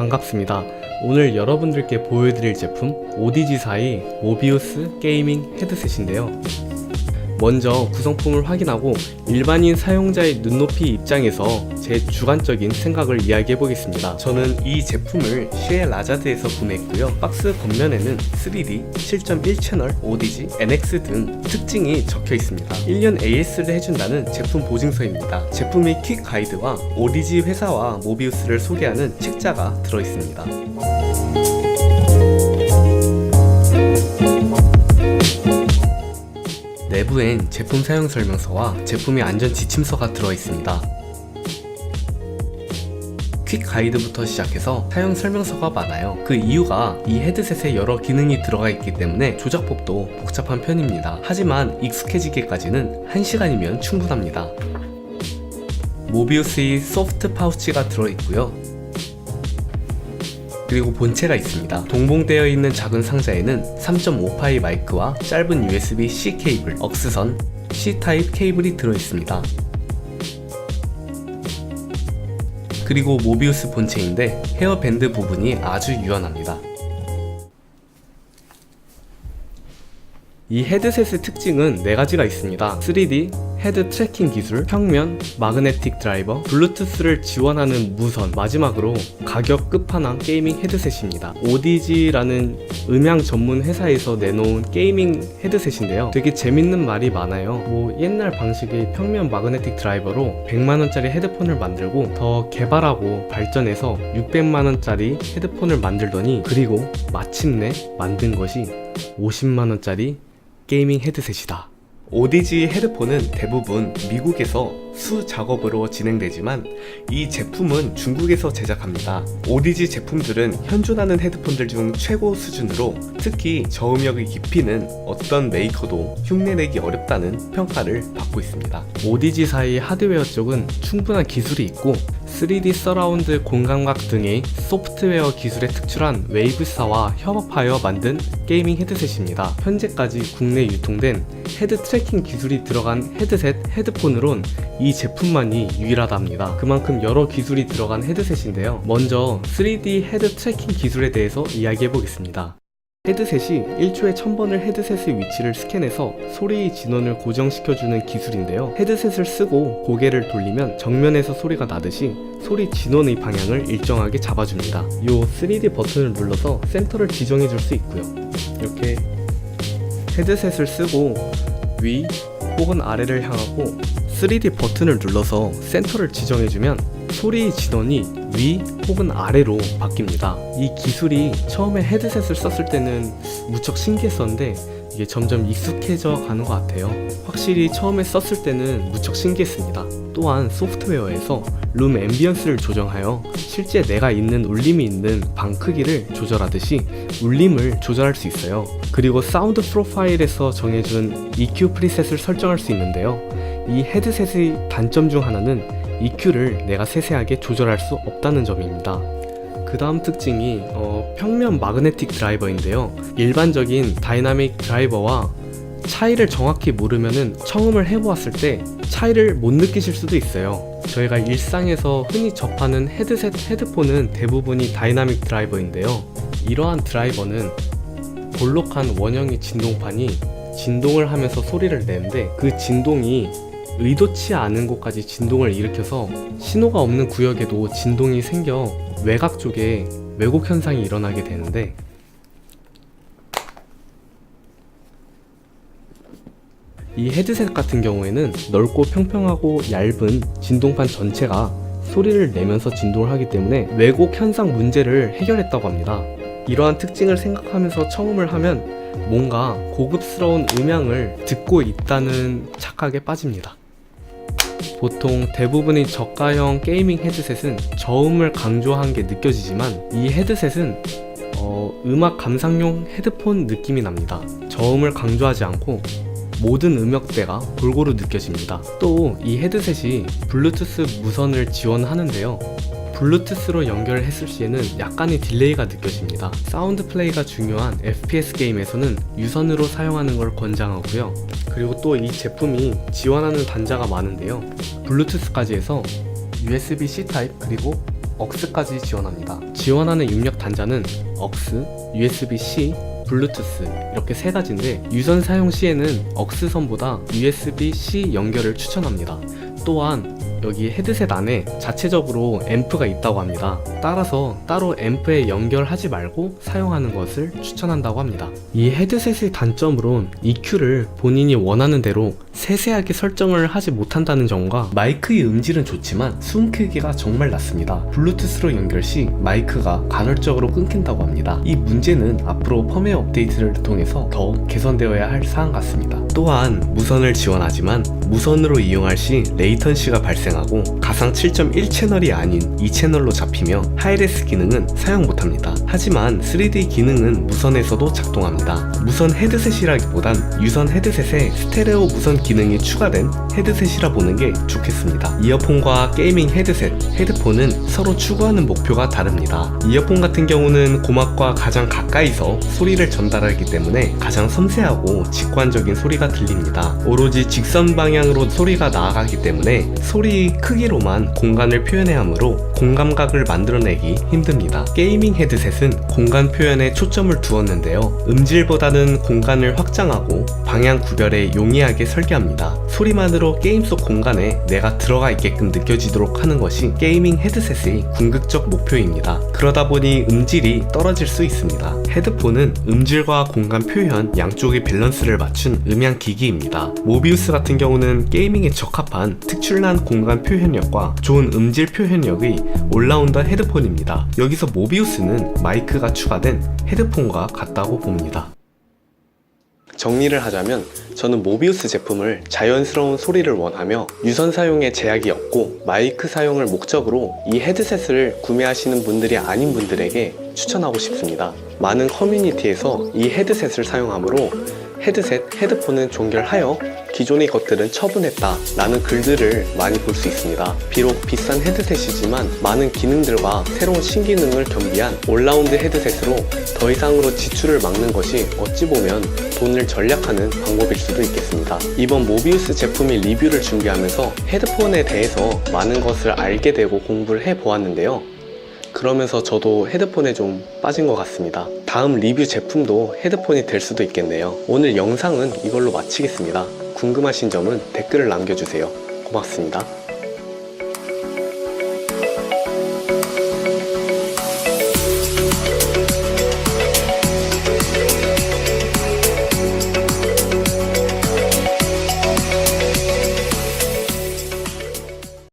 반갑습니다. 오늘 여러분들께 보여드릴 제품 오디지사의 모비우스 게이밍 헤드셋인데요. 먼저 구성품을 확인하고 일반인 사용자의 눈높이 입장에서 제 주관적인 생각을 이야기해 보겠습니다. 저는 이 제품을 시에 라자드에서 구매했고요. 박스 겉면에는 3D, 7.1 채널, ODG, NX 등 특징이 적혀 있습니다. 1년 AS를 해준다는 제품 보증서입니다. 제품의 퀵 가이드와 ODG 회사와 모비우스를 소개하는 책자가 들어 있습니다. 내부엔 제품 사용 설명서와 제품의 안전 지침서가 들어 있습니다. 퀵 가이드부터 시작해서 사용 설명서가 많아요. 그 이유가 이 헤드셋에 여러 기능이 들어가 있기 때문에 조작법도 복잡한 편입니다. 하지만 익숙해지기까지는 1시간이면 충분합니다. 모비우스의 소프트 파우치가 들어있고요. 그리고 본체가 있습니다. 동봉되어 있는 작은 상자에는 3.5파이 마이크와 짧은 USB-C 케이블, 억스선, C 타입 케이블이 들어있습니다. 그리고 모비우스 본체인데 헤어밴드 부분이 아주 유연합니다. 이 헤드셋의 특징은 4가지가 있습니다. 3D, 헤드 트래킹 기술, 평면, 마그네틱 드라이버, 블루투스를 지원하는 무선, 마지막으로 가격 끝판왕 게이밍 헤드셋입니다. ODG라는 음향 전문 회사에서 내놓은 게이밍 헤드셋인데요. 되게 재밌는 말이 많아요. 뭐 옛날 방식의 평면 마그네틱 드라이버로 100만원짜리 헤드폰을 만들고 더 개발하고 발전해서 600만원짜리 헤드폰을 만들더니 그리고 마침내 만든 것이 50만원짜리 게이밍 헤드셋이다. 오디지 헤드폰은 대부분 미국에서 수 작업으로 진행되지만 이 제품은 중국에서 제작합니다. 오디지 제품들은 현존하는 헤드폰들 중 최고 수준으로 특히 저음역의 깊이는 어떤 메이커도 흉내내기 어렵다는 평가를 받고 있습니다. 오디지사의 하드웨어 쪽은 충분한 기술이 있고 3D 서라운드 공감각 등의 소프트웨어 기술에 특출한 웨이브사와 협업하여 만든 게이밍 헤드셋입니다. 현재까지 국내 유통된 헤드 트래킹 기술이 들어간 헤드셋, 헤드폰으론 이 제품만이 유일하답니다. 그만큼 여러 기술이 들어간 헤드셋인데요. 먼저 3D 헤드 트래킹 기술에 대해서 이야기해 보겠습니다. 헤드셋이 1초에 1000번을 헤드셋의 위치를 스캔해서 소리의 진원을 고정시켜주는 기술인데요. 헤드셋을 쓰고 고개를 돌리면 정면에서 소리가 나듯이 소리 진원의 방향을 일정하게 잡아줍니다. 이 3D 버튼을 눌러서 센터를 지정해 줄 수 있고요. 이렇게 헤드셋을 쓰고 위 혹은 아래를 향하고 3D 버튼을 눌러서 센터를 지정해주면 소리의 진원이 위 혹은 아래로 바뀝니다. 이 기술이 처음에 헤드셋을 썼을 때는 무척 신기했었는데 이게 점점 익숙해져 가는 것 같아요. 확실히 처음에 썼을 때는 무척 신기했습니다. 또한 소프트웨어에서 룸 앰비언스를 조정하여 실제 내가 있는 울림이 있는 방 크기를 조절하듯이 울림을 조절할 수 있어요. 그리고 사운드 프로파일에서 정해준 EQ 프리셋을 설정할 수 있는데요. 이 헤드셋의 단점 중 하나는 EQ를 내가 세세하게 조절할 수 없다는 점입니다. 그 다음 특징이 어, 평면 마그네틱 드라이버인데요. 일반적인 다이나믹 드라이버와 차이를 정확히 모르면은 청음을 해보았을 때 차이를 못 느끼실 수도 있어요. 저희가 일상에서 흔히 접하는 헤드셋, 헤드폰은 대부분이 다이나믹 드라이버인데요. 이러한 드라이버는 볼록한 원형의 진동판이 진동을 하면서 소리를 내는데 그 진동이 의도치 않은 곳까지 진동을 일으켜서 신호가 없는 구역에도 진동이 생겨 외곽 쪽에 왜곡 현상이 일어나게 되는데 이 헤드셋 같은 경우에는 넓고 평평하고 얇은 진동판 전체가 소리를 내면서 진동을 하기 때문에 왜곡 현상 문제를 해결했다고 합니다. 이러한 특징을 생각하면서 청음을 하면 뭔가 고급스러운 음향을 듣고 있다는 착각에 빠집니다. 보통 대부분의 저가형 게이밍 헤드셋은 저음을 강조한 게 느껴지지만 이 헤드셋은 어, 음악 감상용 헤드폰 느낌이 납니다. 저음을 강조하지 않고 모든 음역대가 골고루 느껴집니다. 또 이 헤드셋이 블루투스 무선을 지원하는데요. 블루투스로 연결했을 시에는 약간의 딜레이가 느껴집니다. 사운드 플레이가 중요한 FPS 게임에서는 유선으로 사용하는 걸 권장하고요. 그리고 또 이 제품이 지원하는 단자가 많은데요. 블루투스까지 해서 USB-C 타입 그리고 AUX까지 지원합니다. 지원하는 입력 단자는 AUX, USB-C, 블루투스 이렇게 세 가지인데 유선 사용 시에는 AUX선보다 USB-C 연결을 추천합니다. 또한 여기 헤드셋 안에 자체적으로 앰프가 있다고 합니다. 따라서 따로 앰프에 연결하지 말고 사용하는 것을 추천한다고 합니다. 이 헤드셋의 단점으론 EQ를 본인이 원하는 대로 세세하게 설정을 하지 못한다는 점과 마이크의 음질은 좋지만 숨 크기가 정말 낮습니다. 블루투스로 연결 시 마이크가 간헐적으로 끊긴다고 합니다. 이 문제는 앞으로 펌웨어 업데이트를 통해서 더 개선되어야 할 사안 같습니다. 또한 무선을 지원하지만 무선으로 이용할 시 레이턴시가 발생 하고 가상 7.1 채널이 아닌 2채널로 잡히며 하이레스 기능은 사용 못합니다. 하지만 3D 기능은 무선에서도 작동합니다. 무선 헤드셋이라기보단 유선 헤드셋에 스테레오 무선 기능이 추가된 헤드셋이라 보는 게 좋겠습니다. 이어폰과 게이밍 헤드셋, 헤드폰은 서로 추구하는 목표가 다릅니다. 이어폰 같은 경우는 고막과 가장 가까이서 소리를 전달하기 때문에 가장 섬세하고 직관적인 소리가 들립니다. 오로지 직선 방향으로 소리가 나아가기 때문에 소리 크기로만 공간을 표현해야 하므로 공감각을 만들어내기 힘듭니다. 게이밍 헤드셋은 공간 표현에 초점을 두었는데요. 음질보다는 공간을 확장하고 방향 구별에 용이하게 설계합니다. 소리만으로 게임 속 공간에 내가 들어가 있게끔 느껴지도록 하는 것이 게이밍 헤드셋의 궁극적 목표입니다. 그러다 보니 음질이 떨어질 수 있습니다. 헤드폰은 음질과 공간 표현 양쪽의 밸런스를 맞춘 음향 기기입니다. 모비우스 같은 경우는 게이밍에 적합한 특출난 공간 표현력과 좋은 음질 표현력의 올라운더 헤드폰입니다. 여기서 모비우스는 마이크가 추가된 헤드폰과 같다고 봅니다. 정리를 하자면 저는 모비우스 제품을 자연스러운 소리를 원하며 유선 사용에 제약이 없고 마이크 사용을 목적으로 이 헤드셋을 구매하시는 분들이 아닌 분들에게 추천하고 싶습니다. 많은 커뮤니티에서 이 헤드셋을 사용하므로 헤드셋, 헤드폰은 종결하여 기존의 것들은 처분했다 라는 글들을 많이 볼 수 있습니다. 비록 비싼 헤드셋이지만 많은 기능들과 새로운 신기능을 겸비한 올라운드 헤드셋으로 더 이상으로 지출을 막는 것이 어찌 보면 돈을 절약하는 방법일 수도 있겠습니다. 이번 모비우스 제품의 리뷰를 준비하면서 헤드폰에 대해서 많은 것을 알게 되고 공부를 해 보았는데요. 그러면서 저도 헤드폰에 좀 빠진 것 같습니다. 다음 리뷰 제품도 헤드폰이 될 수도 있겠네요. 오늘 영상은 이걸로 마치겠습니다. 궁금하신 점은 댓글을 남겨주세요. 고맙습니다.